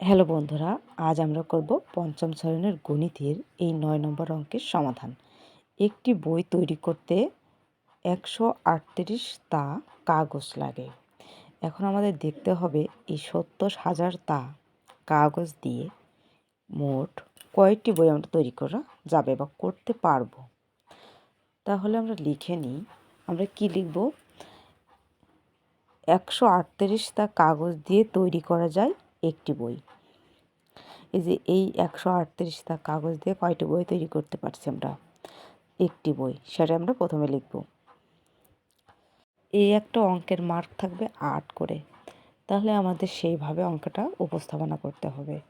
Hello বন্ধুরা, আজ আমরা করব পঞ্চম শ্রেণির গণিতের এই নয় নম্বর অঙ্কের সমাধান। একটি বই তৈরি করতে একশো আটত্রিশ তা কাগজ লাগে। এখন আমাদের দেখতে হবে এই সত্তর হাজার তা কাগজ দিয়ে মোট কয়েকটি বই আমরা তৈরি করা যাবে বা করতে পারব। তাহলে আমরা লিখে নিই, আমরা কি লিখব? একশো আটত্রিশ তা কাগজ দিয়ে তৈরি করা যায় একটি বই। এই যে এই একশো আটত্রিশটা কাগজ দিয়ে কয়টি বই তৈরি করতে পারছি আমরা? একটি বই, সেটা আমরা প্রথমে লিখব। এই একটা অঙ্কের মার্ক থাকবে আট করে। তাহলে আমাদের সেইভাবে অঙ্কটা উপস্থাপনা করতে হবে।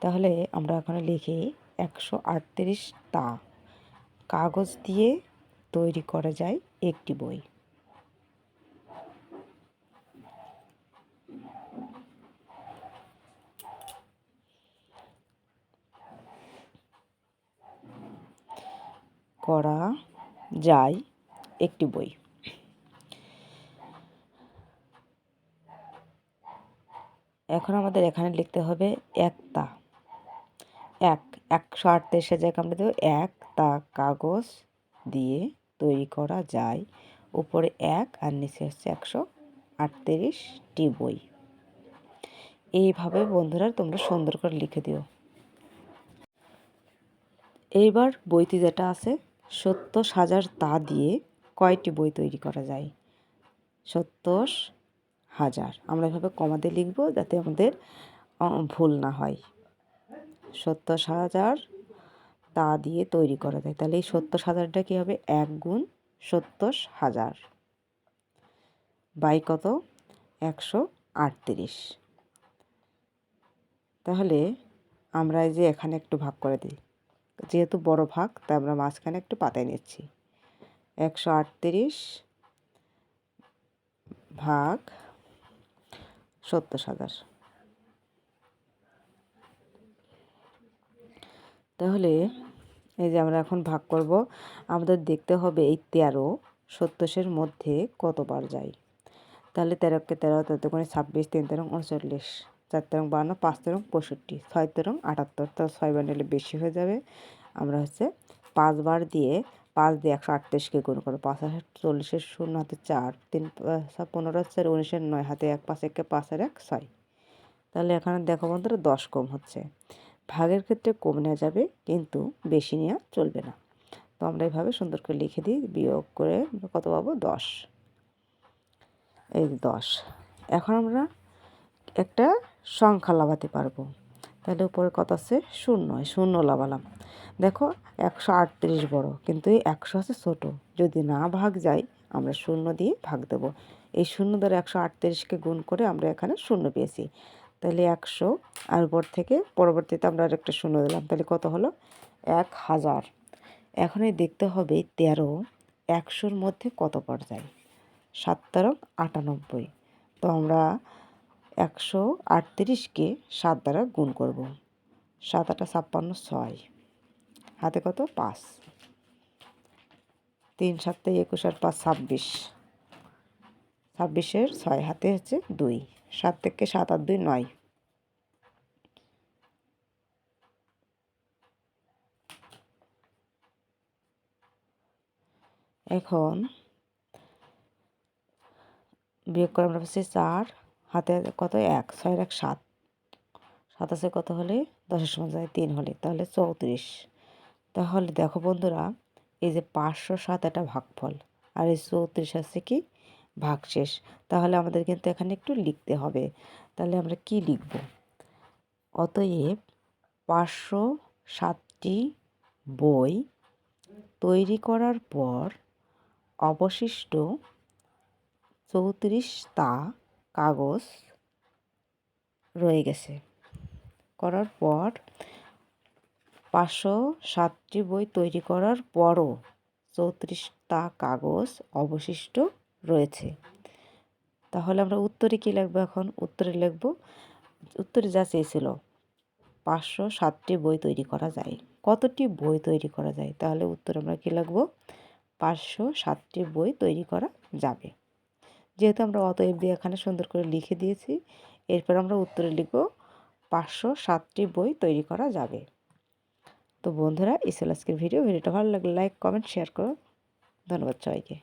তাহলে আমরা এখানে লিখি একশো আটত্রিশটা কাগজ দিয়ে তৈরি করা যায় একটি বই। করা যায় একটি বই। এখন আমাদের এখানে লিখতে হবে একতা। এক একশো আটত্রিশের জায়গায় আমরা দেবো, এক তা কাগজ দিয়ে তৈরি করা যায়। উপরে এক আর নিচে হচ্ছে একশো আটত্রিশটি বই। এইভাবে বন্ধুরা তোমরা সুন্দর করে লিখে দিও। এইবার বইতে যেটা আছে সত্তর হাজার তা দিয়ে কয়টি বই তৈরি করা যায়? সত্তর হাজার। আমরা এভাবে কমাতে লিখব যাতে আমাদের ভুল না হয়। সত্তর হাজার তা দিয়ে তৈরি করা যায়। তাহলে এই সত্তর হাজারটা কী হবে? এক গুণ সত্তর হাজার। বাই কত? একশো আটত্রিশ। তাহলে আমরা এই যে এখানে একটু ভাগ করে দিই। যেহেতু বড় ভাগ, তাই আমরা মাঝখানে একটু পাতায় নিচ্ছি। একশো আটত্রিশ ভাগ সত্তর হাজার। তাহলে এই যে আমরা এখন ভাগ করব, আমাদের দেখতে হবে এই তেরো, সত্তরের মধ্যে কতবার যায়? তাহলে তেরোকে তেরো তেরো করে ছাব্বিশ, তিন তেরো, উনচল্লিশ। চার তেরং বান্ন পাঁচ তেরং পঁয়ষট্টি, ছয় তেরং আটাত্তর। তো ছয় নিলে বেশি হয়ে যাবে। আমরা হচ্ছে পাঁচবার দিয়ে, পাঁচ দিয়ে একশো আটত্রিশকে গুণ করব। পাঁচ হাজার চল্লিশের শূন্য হাতে চার, তিন পনেরো চার উনিশের নয় হাতে এক, পাঁচ একে পাঁচ আর এক, ছয়। তাহলে এখানে দেখো বন্ধুরা, দশ কম হচ্ছে। ভাগের ক্ষেত্রে কম নেওয়া যাবে, কিন্তু বেশি নেওয়া চলবে না। তো আমরা এইভাবে সুন্দর করে লিখে দিই, বিয়োগ করে কত পাবো? দশ। এই দশ। এখন আমরা একটা সংখ্যা লাভাতে পারব। তাহলে উপরে কত আছে? শূন্য শূন্য লাভালাম। দেখো, একশো আটত্রিশ বড়, কিন্তু এই একশো আছে ছোটো। যদি না ভাগ যায়, আমরা শূন্য দিয়ে ভাগ দেব। এই শূন্য দ্বারা একশো আটত্রিশকে গুণ করে আমরা এখানে শূন্য পেয়েছি। তাহলে একশো, আর উপর থেকে পরবর্তীতে আমরা আর একটা শূন্য দিলাম। তাহলে কত হলো? এক হাজার। এখনই দেখতে হবে তেরো, একশোর মধ্যে কত পর যায় সাত তেরো, আটানব্বই। তো আমরা একশো আটত্রিশকে সাত দ্বারা গুণ করব। সাত আটা ছাপ্পান্ন, ছয়। হাতে কত? পাঁচ। তিন সাতে একুশ আর পাঁচ, ছাব্বিশ। ছাব্বিশের ছয়, হাতে হচ্ছে দুই। সাত থেকে সাত আর দুই, নয়। এখন বিয়োগ করে আমরা পাচ্ছি চার। হাতে কত? এক ছয়ের এক, সাত। সাতাশে কত হলে? দশের সময় যায় তিন হলে। তাহলে চৌত্রিশ। তাহলে দেখো বন্ধুরা, এই যে পাঁচশো সাত একটা ভাগফল। আর এই চৌত্রিশ আছে কি? ভাগশেষ। তাহলে আমাদের কিন্তু এখানে একটু লিখতে হবে। তাহলে আমরা কি লিখব? অতএব পাঁচশো সাতটি বই তৈরি করার পর অবশিষ্ট চৌত্রিশটা কাগজ রয়ে গেছে। করার পর পাঁচশো সাতটি বই তৈরি করার পরও চৌত্রিশটা কাগজ অবশিষ্ট রয়েছে। তাহলে আমরা উত্তরে কী লিখব এখন? উত্তরে লিখব, উত্তরে যা চেয়েছিল, পাঁচশো সাতটি বই তৈরি করা যায়। কতটি বই তৈরি করা যায়? তাহলে উত্তরে আমরা কী লিখব? পাঁচশো সাতটি বই তৈরি করা যাবে। যেহেতু আমরা অতএব দিয়ে এখানে সুন্দর করে লিখে দিয়েছি, এরপর আমরা উত্তরে লিখব পাঁচশো সাতটি বই তৈরি করা যাবে। তো বন্ধুরা, এই আজকের ভিডিও। ভিডিওটা ভালো লাগলে লাইক কমেন্ট শেয়ার করো। ধন্যবাদ সবাইকে।